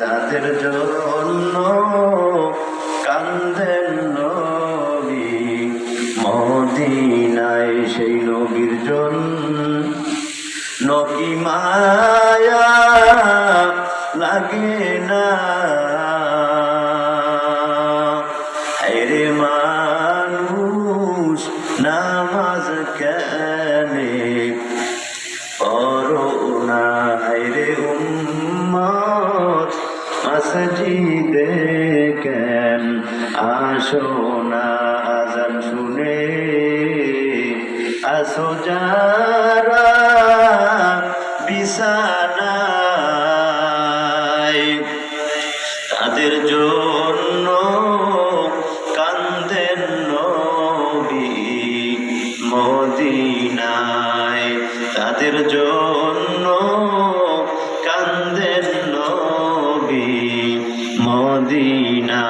তাদের জন্য কান্দেন নবী। মদিনায় সেই নবীর নকি মায়া লাগে না। মানুষ নামাজ উম্মত মসজিদে কেন? আসো না আজান শুনে। আসো যারা বিছানায়, তাদের জন্য কান্দেন নবী মদিনায়। তাদের জন্য মদিনা